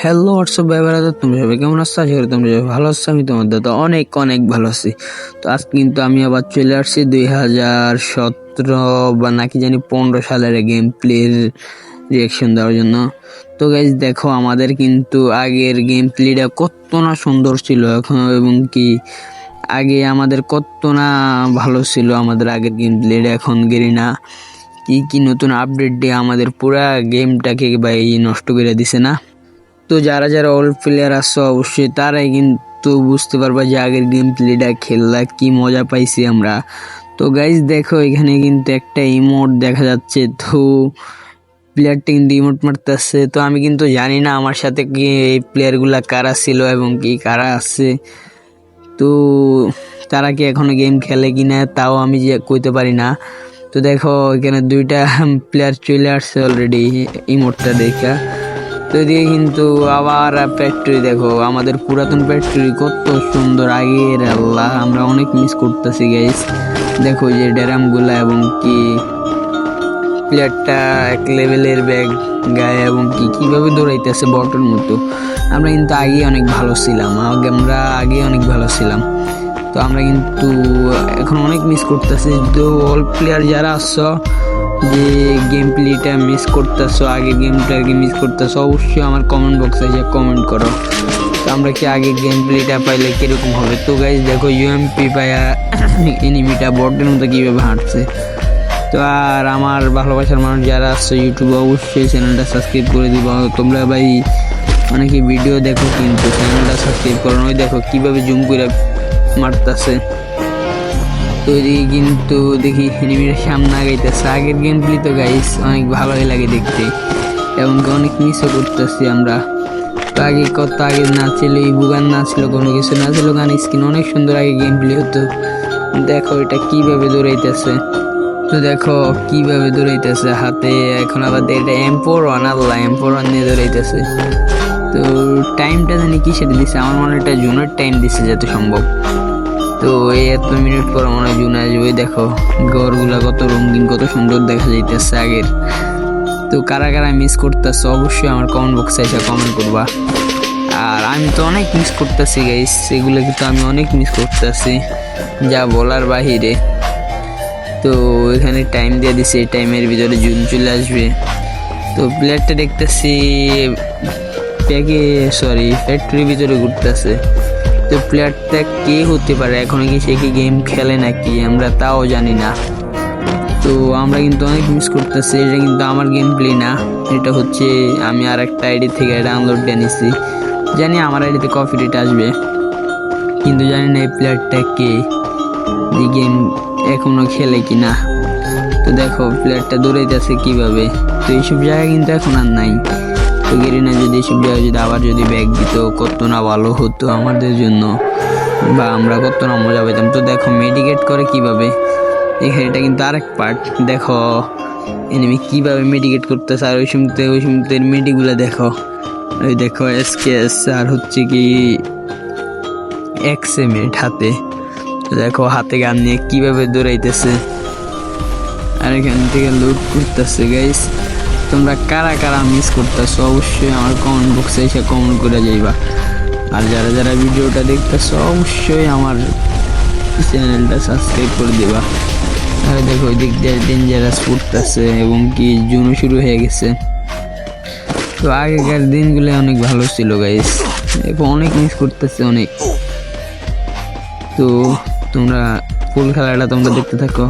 Hello WhatsApp ভাই বেড়াতে তুমি সবাই কেমন আছো? আশা করি তোমরা সবাই ভালো আছো, আমি তোমার দাদা অনেক অনেক ভালো আছি। তো আজ কিন্তু আমি আবার চলে আসছি দুই হাজার সতেরো বা নাকি জানি পনেরো সালের গেম প্লের রিয়াকশন দেওয়ার জন্য। তো গাইজ দেখো, আমাদের কিন্তু আগের গেম প্লেটা কত না সুন্দর ছিল এখন, এবং কি আগে আমাদের কত না ভালো ছিল আমাদের আগের গেম প্লেটা এখন গেরি না কি কি নতুন আপডেট দিয়ে আমাদের পুরা গেমটাকে ভাই নষ্ট করে দিছে না? তো যারা যারা ওল্ড প্লেয়ার আসছো অবশ্যই তারাই কিন্তু বুঝতে পারবা যে আগের গেম প্লেটা খেললা, কি মজা পাইছি আমরা। তো গাইজ দেখো, এখানে কিন্তু একটা ইমোট দেখা যাচ্ছে। তো প্লেয়ারটা কিন্তু ইমোট মারতেছে। তো আমি কিন্তু জানি না আমার সাথে কি এই প্লেয়ারগুলা কারা ছিল এবং কি কারা আছে। তো তারা কি এখনও গেম খেলে কি না তাও আমি যে কইতে পারি না। তো দেখো, এখানে দুইটা প্লেয়ার চলে আসছে অলরেডি ইমোটটা দেখা। তো এদিকে কিন্তু আবার ফ্যাক্টরি দেখো, আমাদের পুরাতন ফ্যাক্টরি কত সুন্দর আগের আল্লাহ, আমরা অনেক মিস করতেছি গাইস দেখো যে ড্যারামগুলা এবং কি প্লেয়ারটা এক লেভেলের ব্যাগ গায়ে এবং কি, কীভাবে দৌড়াইতেছে বটের মতো। আমরা কিন্তু আগে অনেক ভালো ছিলাম, আগে আমরা আগে অনেক ভালো ছিলাম। তো আমরা কিন্তু এখন অনেক মিস করতেছি তো অল প্লেয়ার যারা আসছো যে গেম প্লেটা মিস করতেছো আগে গেমটাকে মিস করতেছো, অবশ্যই আমার কমেন্ট বক্সে যে কমেন্ট করো। তো আমরা কি আগে গেম প্লেটা পাইলে কীরকম হবে? তো গাইজ দেখো ইউএমপি পায়া এনিমিটা বটের মতো কীভাবে হাঁটছে। তো আর আমার ভালোবাসার মানুষ যারা আসছে ইউটিউবে অবশ্যই চ্যানেলটা সাবস্ক্রাইব করে দিব। তোমরা ভাই, অনেকে ভিডিও দেখো কিন্তু চ্যানেলটা সাবস্ক্রাইব করো ওই দেখো কীভাবে জুম করে মারতেছে। তো কিন্তু দেখি এনিমির সামনে আগাইতেছে। আগের গেম প্লে তো গাইস অনেক ভালোই লাগে দেখতে। এবং অনেক মিসও করতেছি আমরা। তো আগে কত আগে না ছিল, এই বুগান না ছিল, কোনো কিছু না ছিল, গান স্কিন অনেক সুন্দর আগে গেম প্লে হতো। দেখো এটা কীভাবে দৌড়াইতেছে। তো দেখো কীভাবে দৌড়াইতেছে হাতে। এখন আবার এটা এম্পোর ওয়ান আল্লাহ এম্পোর ওয়ান নিয়ে দৌড়াইতেছে। তো টাইমটা জানি কিসের দিছে? আমার মনে হয় এটা জুনের টাইম দিছে, যত সম্ভব। তো এই এত মিনিট পর মনে হয় জুন আসবে দেখো, ঘরগুলা কত রঙিন, কত সুন্দর দেখা যাইতেছে আগের। তো কারা কারা মিস করতেছে অবশ্যই আমার কমেন্ট বক্সে এসে কমেন্ট করবা। আর আমি তো অনেক মিস করতেছি গাইস সেগুলো কিন্তু আমি অনেক মিস করতেছি, যা বলার বাহিরে। তো এখানে টাইম দিয়ে দিছে, এই টাইমের ভিতরে জুন চলে আসবে। তো প্লেয়ারটা দেখতেছি প্যাকে সরি ফ্যাক্টরির ভিতরে ঘুরতেছে। তো প্লেয়ারটা কে হতে পারে? এখন কি সে কি গেম খেলে নাকি? আমরা তাও জানি না। তো আমরা কিন্তু অনেক মিস করতেছি। এটা কিন্তু আমার গেম প্লে না। এটা হচ্ছে আমি আর একটা আইডি থেকে ডাউনলোড দিয়ে নিছি। জানি আমার আইডিতে কপি রেট আসবে। কিন্তু জানি না এই প্লেয়ারটা কে। যে গেম এখনও খেলে কি না তো দেখো, প্লেয়ারটা দৌড়াইতেছে কীভাবে? তো এইসব জায়গা কিন্তু এখন আর নাই। গেরিনা যদি এসব যদি আবার যদি ব্যাগ দিত, কত না ভালো হতো আমাদের জন্য। বা আমরা কত না মজা পেতাম। তো দেখো মেডিকেট করে কীভাবে? এটা কিন্তু আরেক পার্ট দেখো এনিমি কীভাবে মেডিকেট করতেছে, আর ওই সময়তে ওই সময়তে মেডিগুলো দেখো। ওই দেখো এসকেএস আর হচ্ছে কি এক্স এমিট হাতে। দেখো, হাতে গান নিয়ে কীভাবে দৌড়াইতেছে। আর এখান থেকে লুট করতেছে গাইস তোমরা কারা কারা মিস করতেছো, অবশ্যই আমার কমেন্ট বক্সে এসে কমেন্ট করে যাইবা। আর যারা যারা ভিডিওটা দেখতেছো, অবশ্যই আমার চ্যানেলটা সাবস্ক্রাইব করে দিবা। আর দেখো, ওই দিক দিয়ে ডেঞ্জারাস পড়তেছে এবং কি জুনও শুরু হয়ে গেছে। তো আগেকার দিনগুলো অনেক ভালো ছিল গাইস এখন অনেক মিস করতেছে, অনেক। তো তোমরা ফুল খেলাটা তোমরা দেখতে থাকো।